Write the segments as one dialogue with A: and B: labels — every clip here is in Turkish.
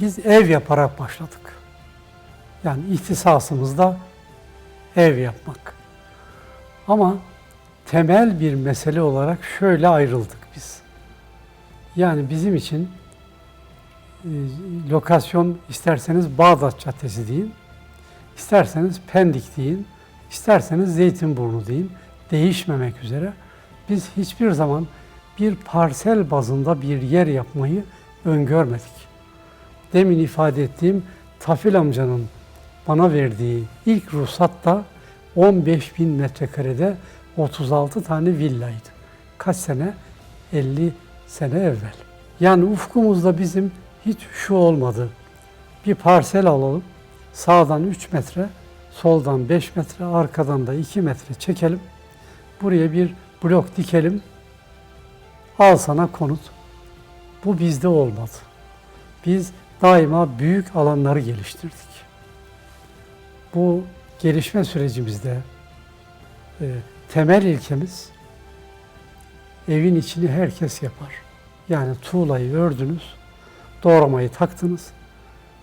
A: Biz ev yaparak başladık. Yani ihtisasımızda ev yapmak. Ama temel bir mesele olarak şöyle ayrıldık biz. Yani bizim için e, lokasyon isterseniz Bağdat Caddesi deyin, isterseniz Pendik deyin, isterseniz Zeytinburnu deyin, değişmemek üzere biz hiçbir zaman bir parsel bazında bir yer yapmayı öngörmedik. Demin ifade ettiğim Tafil amcanın bana verdiği ilk ruhsat da 15 bin metrekarede 36 tane villaydı. Kaç sene? 50 sene evvel. Yani ufkumuzda bizim hiç şu olmadı. Bir parsel alalım, sağdan 3 metre, soldan 5 metre, arkadan da 2 metre çekelim. Buraya bir blok dikelim, al sana konut. Bu bizde olmadı. Biz daima büyük alanları geliştirdik. Bu gelişme sürecimizde e, temel ilkemiz evin içini herkes yapar. Yani tuğlayı ördünüz, doğramayı taktınız,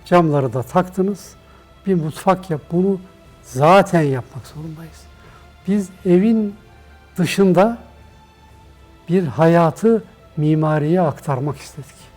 A: camları da taktınız, bir mutfak yap. Bunu zaten yapmak zorundayız. Biz evin dışında bir hayatı mimariye aktarmak istedik.